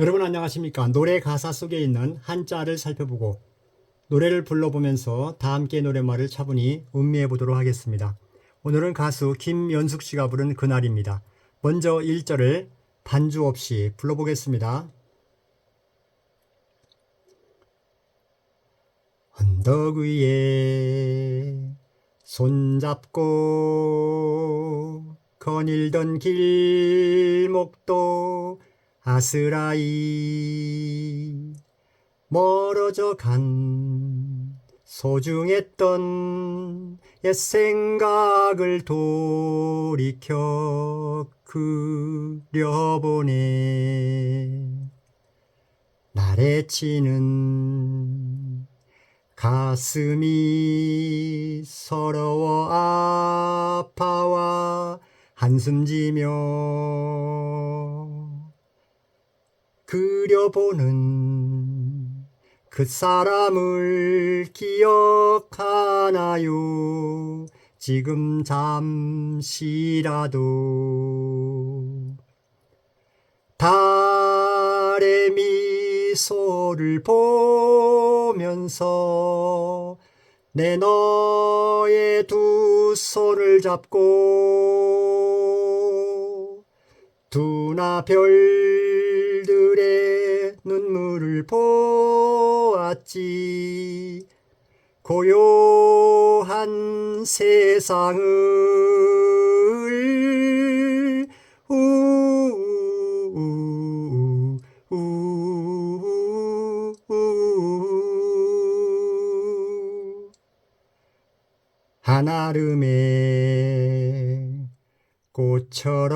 여러분 안녕하십니까? 노래 가사 속에 있는 한자를 살펴보고 노래를 불러보면서 다 함께 노랫말을 차분히 음미해 보도록 하겠습니다. 오늘은 가수 김연숙 씨가 부른 그날입니다. 먼저 1절을 반주 없이 불러보겠습니다. 언덕 위에 손잡고 거닐던 길목도 아스라이. 멀어져 간 소중했던 옛 생각을 돌이켜 그려보네. 날에 치는 가슴이 서러워 아파와 한숨 지며 그려보는 그 사람을 기억하나요? 지금 잠시라도 달의 미소를 보면서 내 너의 두 손을 잡고 두나 별들의 눈물을 보았지. 고요한 세상을 우우우 우 우우우우. 한아름의 꽃처럼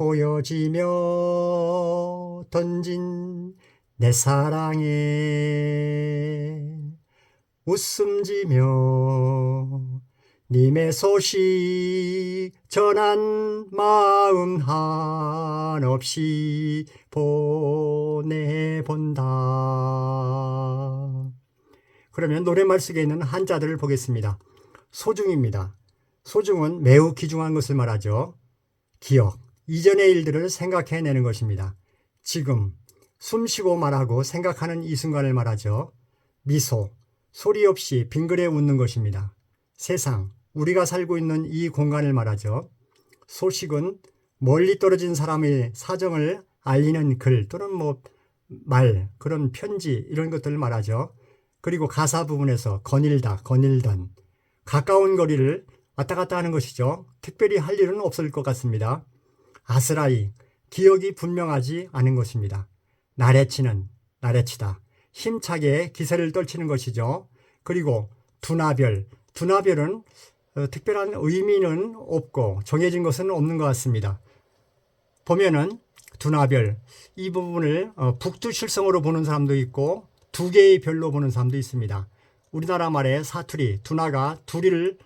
보여지며 던진 내 사랑에 웃음 지며 님의 소식 전한 마음 한없이 보내본다. 그러면 노랫말 속에 있는 한자들을 보겠습니다. 소중입니다. 소중은 매우 귀중한 것을 말하죠. 기억, 이전의 일들을 생각해내는 것입니다. 지금, 숨 쉬고 말하고 생각하는 이 순간을 말하죠. 미소, 소리 없이 빙그레 웃는 것입니다. 세상, 우리가 살고 있는 이 공간을 말하죠. 소식은 멀리 떨어진 사람의 사정을 알리는 글 또는 뭐 말, 그런 편지 이런 것들을 말하죠. 그리고 가사 부분에서 거닐다, 거닐던 가까운 거리를 왔다 갔다 하는 것이죠. 특별히 할 일은 없을 것 같습니다. 아스라이, 기억이 분명하지 않은 것입니다. 나래치는, 나래치다. 힘차게 기세를 떨치는 것이죠. 그리고 두나별, 두나별은 어, 특별한 의미는 없고 정해진 것은 없는 것 같습니다. 보면은 두나별 이 부분을 어, 북두실성으로 보는 사람도 있고 두 개의 별로 보는 사람도 있습니다. 우리나라 말에 사투리, 두나가 둘을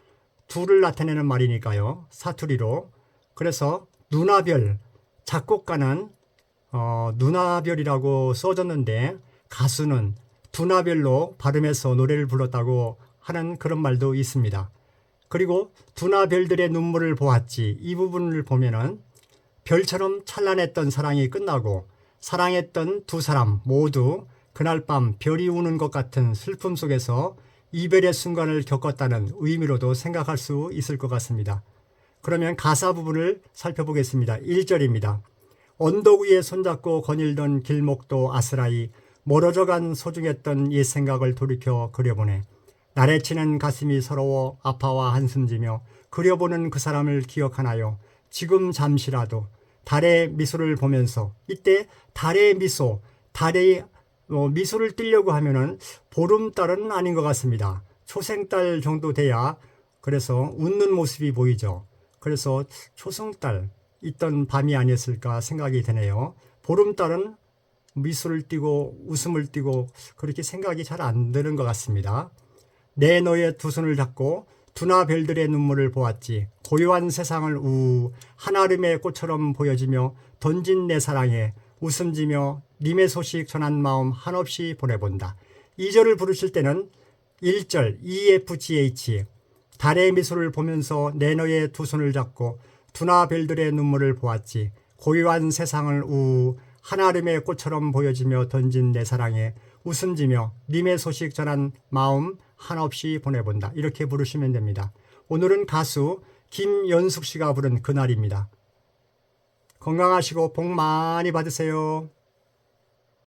둘을 나타내는 말이니까요. 사투리로. 그래서 누나별 작곡가는 어, 누나별이라고 써졌는데 가수는 두나별로 발음해서 노래를 불렀다고 하는 그런 말도 있습니다. 그리고 두나별들의 눈물을 보았지 이 부분을 보면은 별처럼 찬란했던 사랑이 끝나고 사랑했던 두 사람 모두 그날 밤 별이 우는 것 같은 슬픔 속에서 이별의 순간을 겪었다는 의미로도 생각할 수 있을 것 같습니다. 그러면 가사 부분을 살펴보겠습니다. 1절입니다. 언덕 위에 손잡고 거닐던 길목도 아스라이 멀어져간 소중했던 옛 생각을 돌이켜 그려보네. 날에 치는 가슴이 서러워 아파와 한숨지며 그려보는 그 사람을 기억하나요? 지금 잠시라도 달의 미소를 보면서 이때 달의 미소, 달의 어, 미소를 띠려고 하면은 보름달은 아닌 것 같습니다. 초생달 정도 돼야 그래서 웃는 모습이 보이죠. 그래서 초승달 있던 밤이 아니었을까 생각이 되네요. 보름달은 미소를 띠고 웃음을 띠고 그렇게 생각이 잘 안 드는 것 같습니다. 내 너의 두 손을 잡고 두나 별들의 눈물을 보았지 고요한 세상을 우 한아름의 꽃처럼 보여지며 던진 내 사랑에 웃음지며 님의 소식 전한 마음 한없이 보내본다. 2절을 부르실 때는 1절 EFGH 달의 미소를 보면서 내 너의 두 손을 잡고 두나 별들의 눈물을 보았지 고요한 세상을 우 한아름의 꽃처럼 보여지며 던진 내 사랑에 웃음지며 님의 소식 전한 마음 한없이 보내본다. 이렇게 부르시면 됩니다. 오늘은 가수 김연숙 씨가 부른 그날입니다. 건강하시고 복 많이 받으세요.